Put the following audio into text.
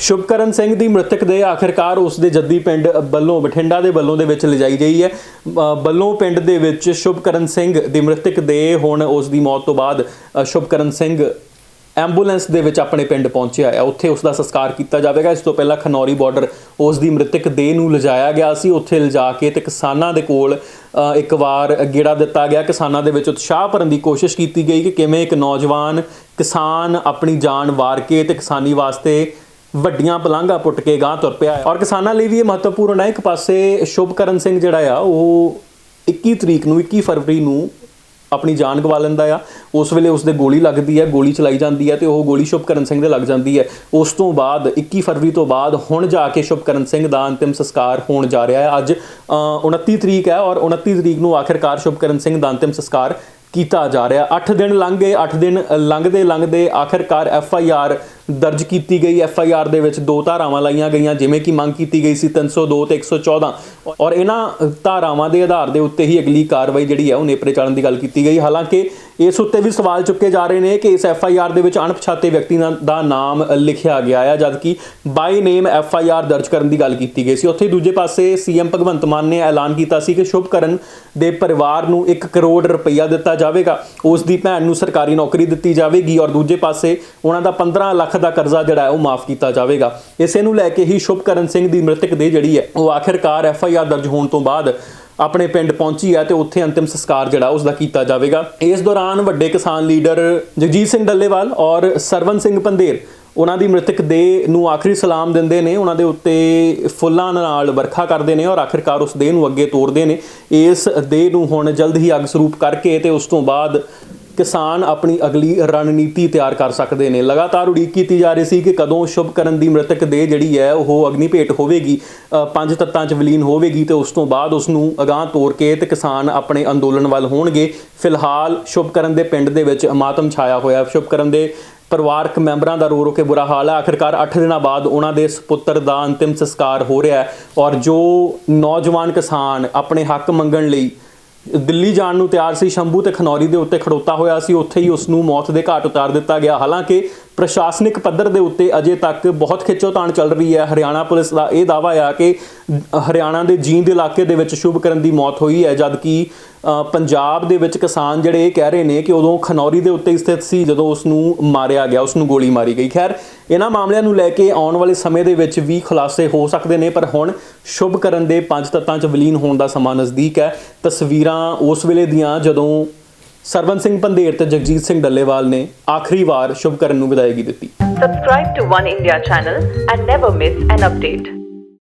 ਸ਼ੁਭਕਰਨ ਸਿੰਘ ਦੀ ਮ੍ਰਿਤਕ ਦੇ ਆਖਿਰਕਾਰ ਉਸ ਦੇ ਜੱਦੀ ਪਿੰਡ ਬੱਲੋਂ, ਬਠਿੰਡਾ ਦੇ ਬੱਲੋਂ ਦੇ ਵਿੱਚ ਲਿਜਾਈ ਗਈ ਹੈ। ਬੱਲੋਂ ਪਿੰਡ ਦੇ ਵਿੱਚ ਸ਼ੁਭਕਰਨ ਸਿੰਘ ਦੀ ਮ੍ਰਿਤਕ ਦੇ ਹੁਣ ਉਸ ਦੀ ਮੌਤ ਤੋਂ ਬਾਅਦ ਸ਼ੁਭਕਰਨ ਸਿੰਘ ਐਂਬੂਲੈਂਸ ਦੇ ਵਿੱਚ ਆਪਣੇ ਪਿੰਡ ਪਹੁੰਚਿਆ ਹੈ। ਉੱਥੇ ਉਸ ਦਾ ਸੰਸਕਾਰ ਕੀਤਾ ਜਾਵੇਗਾ। ਇਸ ਤੋਂ ਪਹਿਲਾਂ ਖਨੌਰੀ ਬਾਰਡਰ ਉਸ ਦੀ ਮ੍ਰਿਤਕ ਦੇਹ ਨੂੰ ਲਿਜਾਇਆ ਗਿਆ ਸੀ। ਉੱਥੇ ਲਿਜਾ ਕੇ ਤੇ ਕਿਸਾਨਾਂ ਦੇ ਕੋਲ ਇੱਕ ਵਾਰ ਗੇੜਾ ਦਿੱਤਾ ਗਿਆ। ਕਿਸਾਨਾਂ ਦੇ ਵਿੱਚ ਉਤਸ਼ਾਹ ਭਰਨ ਦੀ ਕੋਸ਼ਿਸ਼ ਕੀਤੀ ਗਈ ਕਿ ਕਿਵੇਂ ਇੱਕ ਨੌਜਵਾਨ ਕਿਸਾਨ ਆਪਣੀ ਜਾਨ ਵਾਰ ਕੇ ਤੇ ਕਿਸਾਨੀ ਵਾਸਤੇ ਵੱਡੀਆਂ ਪਲਾਂਘਾਂ ਪੁੱਟ ਕੇ ਗਾਂ ਤੁਰ ਪਿਆ ਹੈ। ਔਰ ਕਿਸਾਨਾਂ ਲਈ ਵੀ ਇਹ ਮਹੱਤਵਪੂਰਨ ਹੈ। ਇੱਕ ਪਾਸੇ ਸ਼ੁਭਕਰਨ ਸਿੰਘ ਜਿਹੜਾ ਆ ਉਹ 21 ਤਰੀਕ ਨੂੰ 21 ਫਰਵਰੀ ਨੂੰ ਆਪਣੀ ਜਾਨ ਗਵਾ ਲੈਂਦਾ ਆ। ਉਸ ਵੇਲੇ ਉਸ ਦੇ ਗੋਲੀ ਲੱਗਦੀ ਹੈ ਗੋਲੀ ਚਲਾਈ ਜਾਂਦੀ ਹੈ ਤੇ ਉਹ ਗੋਲੀ ਸ਼ੁਭਕਰਨ ਸਿੰਘ ਦੇ ਲੱਗ ਜਾਂਦੀ ਹੈ। ਉਸ ਤੋਂ ਬਾਅਦ 21 ਫਰਵਰੀ ਤੋਂ ਬਾਅਦ ਹੁਣ ਜਾ ਕੇ ਸ਼ੁਭਕਰਨ ਸਿੰਘ ਦਾ ਅੰਤਿਮ ਸੰਸਕਾਰ ਹੋਣ ਜਾ ਰਿਹਾ ਹੈ। ਅੱਜ ਅ, 29 ਤਰੀਕ ਹੈ ਔਰ 29 ਤਰੀਕ ਨੂੰ ਆਖਿਰਕਾਰ ਸ਼ੁਭਕਰਨ ਸਿੰਘ ਦਾ ਅੰਤਿਮ ਸੰਸਕਾਰ ਕੀਤਾ ਜਾ ਰਿਹਾ। 8 ਦਿਨ ਲੰਘ ਗਏ। 8 ਦਿਨ ਲੰਘਦੇ ਲੰਘਦੇ ਆਖਿਰਕਾਰ ਐਫ ਆਈ ਆਰ ਦਰਜ ਕੀਤੀ ਗਈ ਐਫ ਆਈ ਆਰ ਦੇ ਵਿੱਚ ਦੋ ਧਾਰਾਵਾਂ ਲਾਈਆਂ ਗਈਆਂ, ਜਿਵੇਂ ਕਿ ਮੰਗ ਕੀਤੀ ਗਈ ਸੀ 302 ਤੇ 114 ਔਰ ਇਹਨਾਂ ਧਾਰਾਵਾਂ ਦੇ ਆਧਾਰ ਦੇ ਉੱਤੇ ਹੀ ਅਗਲੀ ਕਾਰਵਾਈ ਜਿਹੜੀ ਹੈ ਉਹ ਨੇਪਰੇ ਚਾੜਨ ਦੀ ਗੱਲ ਕੀਤੀ ਗਈ। ਹਾਲਾਂਕਿ ਇਸ ਉੱਤੇ ਵੀ ਸਵਾਲ ਚੁੱਕੇ ਜਾ ਰਹੇ ਨੇ ਕਿ ਇਸ ਐਫ ਆਈ ਆਰ ਦੇ ਵਿੱਚ ਅਣਪਛਾਤੇ ਵਿਅਕਤੀ ਦਾ- ਨਾਮ ਲਿਖਿਆ ਗਿਆ ਹੈ ਜਦਕਿ ਬਾਈ ਨੇਮ ਐਫ ਆਈ ਆਰ ਦਰਜ ਕਰਨ ਦੀ ਗੱਲ ਕੀਤੀ ਗਈ ਸੀ। ਉੱਥੇ ਦੂਜੇ ਪਾਸੇ ਸੀਐਮ ਭਗਵੰਤ ਮਾਨ ਨੇ ਐਲਾਨ ਕੀਤਾ ਸੀ ਕਿ ਸ਼ੁਭਕਰਨ ਦੇ ਪਰਿਵਾਰ ਨੂੰ 1 ਕਰੋੜ ਰੁਪਈਆ ਦਿੱਤਾ ਜਾਵੇਗਾ। ਉਸ ਦੀ ਭੈਣ ਨੂੰ ਸਰਕਾਰੀ ਨੌਕਰੀ ਦਿੱਤੀ ਜਾਵੇਗੀ ਔਰ ਦੂਜੇ ਪਾਸੇ ਉਹਨਾਂ ਦਾ 15 ਲੱਖ ਦਾ ਕਰਜ਼ਾ ਜਿਹੜਾ ਹੈ ਉਹ ਮਾਫ ਕੀਤਾ ਜਾਵੇਗਾ। ਇਸੇ ਨੂੰ ਲੈ ਕੇ ਹੀ ਸ਼ੁਭਕਰਨ ਸਿੰਘ ਦੀ ਮ੍ਰਿਤਕ ਦੇ ਜਿਹੜੀ ਹੈ, ਉਹ ਆਖਿਰਕਾਰ ਐਫ ਆਈ ਆਰ ਦਰਜ ਹੋਣ ਤੋਂ ਬਾਅਦ ਆਪਣੇ ਪਿੰਡ ਪਹੁੰਚੀ ਹੈ ਤੇ ਉੱਥੇ ਅੰਤਿਮ ਸੰਸਕਾਰ ਜਿਹੜਾ ਉਸ ਦਾ ਕੀਤਾ ਜਾਵੇਗਾ। ਇਸ ਦੌਰਾਨ ਵੱਡੇ ਕਿਸਾਨ ਲੀਡਰ ਜਗਜੀਤ ਸਿੰਘ ਡੱਲੇਵਾਲ ਔਰ ਸਰਵਨ ਸਿੰਘ ਪੰਧੇਰ, ਉਹਨਾਂ ਦੀ ਮ੍ਰਿਤਕ ਦੇ ਨੂੰ ਆਖਰੀ ਸਲਾਮ ਦਿੰਦੇ ਨੇ। ਉਹਨਾਂ ਦੇ ਉੱਤੇ ਫੁੱਲਾਂ ਨਾਲ ਵਰਖਾ ਕਰਦੇ ਨੇ ਔਰ ਆਖਿਰਕਾਰ ਉਸ ਦੇਹ ਨੂੰ ਅੱਗੇ ਤੋਰਦੇ ਨੇ। ਇਸ ਦੇਹ ਨੂੰ ਹੁਣ ਜਲਦ ਹੀ ਅੱਗ ਸਰੂਪ ਕਰਕੇ ਤੇ ਉਸ ਤੋਂ ਬਾਅਦ ਕਿਸਾਨ ਆਪਣੀ ਅਗਲੀ ਰਣਨੀਤੀ ਤਿਆਰ ਕਰ ਸਕਦੇ ਨੇ। ਲਗਾਤਾਰ ਉਡੀਕ ਕੀਤੀ ਜਾ ਰਹੀ ਸੀ ਕਿ ਕਦੋਂ ਸ਼ੁਭਕਰਨ ਦੀ ਮ੍ਰਿਤਕ ਦੇਹ ਜਿਹੜੀ ਹੈ, ਉਹ ਅਗਨੀ ਭੇਟ ਹੋਵੇਗੀ ਪੰਜ ਤੱਤਾਂ 'ਚ ਵਿਲੀਨ ਹੋਵੇਗੀ ਤੇ ਉਸ ਤੋਂ ਬਾਅਦ ਉਸ ਨੂੰ ਅਗਾਹ ਤੋਰ ਕੇ ਤੇ ਕਿਸਾਨ ਆਪਣੇ ਅੰਦੋਲਨ ਵੱਲ ਹੋਣਗੇ। ਫਿਲਹਾਲ ਸ਼ੁਭਕਰਨ ਦੇ ਪਿੰਡ ਦੇ ਵਿੱਚ ਮਾਤਮ ਛਾਇਆ ਹੋਇਆ। ਸ਼ੁਭਕਰਨ ਦੇ ਪਰਿਵਾਰਕ ਮੈਂਬਰਾਂ ਦਾ ਰੋ ਰੋ ਕੇ ਬੁਰਾ ਹਾਲ ਹੈ। ਆਖਿਰਕਾਰ 8 ਦਿਨਾਂ ਬਾਅਦ ਉਹਨਾਂ ਦੇ ਸੁਪੁੱਤਰ ਦਾ ਅੰਤਿਮ ਸੰਸਕਾਰ ਹੋ ਰਿਹਾ ਹੈ। ਔਰ ਜੋ ਨੌਜਵਾਨ ਕਿਸਾਨ ਆਪਣੇ ਹੱਕ ਮੰਗਣ ਲਈ ਦਿੱਲੀ ਜਾਣ ਨੂੰ ਤਿਆਰ ਸੀ। ਸ਼ੰਭੂ ਤੇ ਖਨੌਰੀ ਦੇ ਉੱਤੇ ਖੜੋਤਾ ਹੋਇਆ ਸੀ। ਉੱਥੇ ਹੀ ਉਸ ਨੂੰ ਮੌਤ ਦੇ ਘਾਟ ਉਤਾਰ ਦਿੱਤਾ ਗਿਆ। ਹਾਲਾਂਕਿ ਪ੍ਰਸ਼ਾਸਨਿਕ ਪੱਧਰ ਦੇ ਉੱਤੇ ਅਜੇ ਤੱਕ ਬਹੁਤ ਖਿੱਚੋਤਾਣ ਚੱਲ ਰਹੀ ਹੈ। ਹਰਿਆਣਾ ਪੁਲਿਸ ਦਾ ਇਹ ਦਾਅਵਾ ਆ ਕਿ ਹਰਿਆਣਾ ਦੇ ਜੀਂਦ ਇਲਾਕੇ ਦੇ ਵਿੱਚ ਸ਼ੁਭਕਰਨ ਦੀ ਮੌਤ ਹੋਈ ਹੈ, ਜਦਕਿ ਪੰਜਾਬ ਦੇ ਵਿੱਚ ਕਿਸਾਨ ਜਿਹੜੇ ਇਹ ਕਹਿ ਰਹੇ ਨੇ ਕਿ ਉਦੋਂ ਖਨੌਰੀ ਦੇ ਉੱਤੇ ਸਥਿਤ ਸੀ, ਜਦੋਂ ਉਸ ਨੂੰ ਮਾਰਿਆ ਗਿਆ ਉਸ ਨੂੰ ਗੋਲੀ ਮਾਰੀ ਗਈ। ਖੈਰ, ਇਹਨਾਂ ਮਾਮਲਿਆਂ ਨੂੰ ਲੈ ਕੇ ਆਉਣ ਵਾਲੇ ਸਮੇਂ ਦੇ ਵਿੱਚ ਵੀ ਖੁਲਾਸੇ ਹੋ ਸਕਦੇ ਨੇ, ਪਰ ਹੁਣ ਸ਼ੁਭਕਰਨ ਦੇ ਪੰਜ ਤੱਤਾਂ 'ਚ ਵਿਲੀਨ ਹੋਣ ਦਾ ਸਮਾਂ ਨਜ਼ਦੀਕ ਹੈ। ਤਸਵੀਰਾਂ ਉਸ ਵੇਲੇ ਦੀਆਂ ਜਦੋਂ ਸਰਵਨ ਸਿੰਘ ਪੰਧੇਰ ਤੇ ਜਗਜੀਤ ਸਿੰਘ ਡੱਲੇਵਾਲ ਨੇ ਆਖਰੀ ਵਾਰ ਸ਼ੁਭਕਰਨ ਨੂੰ ਵਿਦਾਇਗੀ ਦਿੱਤੀ subscribe to One India channel and never miss an update